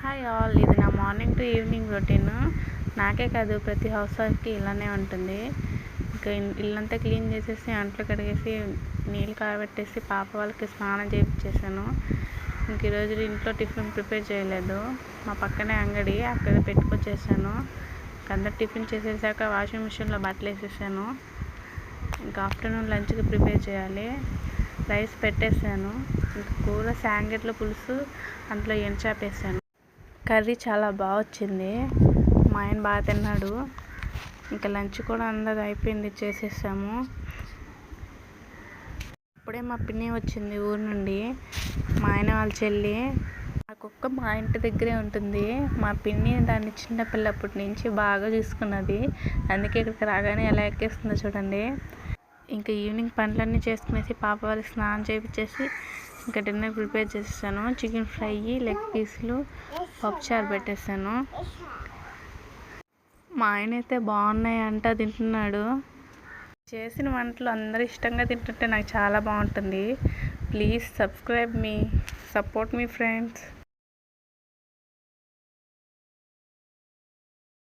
Hi all ఇది నా morning two evening routine. నాకే కాదు ప్రతి హౌస్ వైఫ్కి ఇలానే ఉంటుంది. ఇంకా ఇల్లంతా క్లీన్ చేసేసి అంట్లు కడిగేసి నీళ్ళు కాబెట్టేసి పాప వాళ్ళకి స్నానం చేయించేసాను ఇంక ఈరోజు ఇంట్లో టిఫిన్ ప్రిపేర్ చేయలేదు. మా పక్కనే అంగడి అక్కడ పెట్టుకొచ్చేసాను. అందరు టిఫిన్ చేసేసాక వాషింగ్ మిషన్లో బట్టలు వేసేసాను. ఇంకా ఆఫ్టర్నూన్ లంచ్కి ప్రిపేర్ చేయాలి. రైస్ పెట్టేసాను. ఇంకా కూర శాంగెట్ల పులుసు అందులో ఎంచాపేసాను కర్రీ చాలా బాగా వచ్చింది. మా ఆయన బాగా తిన్నాడు. ఇంకా లంచ్ కూడా అందరూ అయిపోయింది చేసేసాము. అప్పుడే మా పిన్ని వచ్చింది ఊరు నుండి. మా ఆయన వాళ్ళ చెల్లి. ఆ కుక్క మా ఇంటి దగ్గరే ఉంటుంది. మా పిన్ని దాన్ని చిన్నపిల్లప్పటి నుంచి బాగా చూసుకున్నది. అందుకే ఇక్కడికి రాగానే ఎలా ఎక్కేస్తుందో చూడండి. ఇంకా ఈవినింగ్ పనులన్నీ చేసుకునేసి పాప వాళ్ళకి స్నానం చేయించేసి ఇంకా డిన్నర్ ప్రిపేర్ చేసేసాను. చికెన్ ఫ్రై లెగ్ పీసులు పప్పుచారు పెట్టేసాను మా ఆయన అయితే బాగున్నాయి అంట తింటున్నాడు. చేసిన వంటలు అందరూ ఇష్టంగా తింటుంటే నాకు చాలా బాగుంటుంది. ప్లీజ్ సబ్స్క్రైబ్ మీ సపోర్ట్ మీ ఫ్రెండ్స్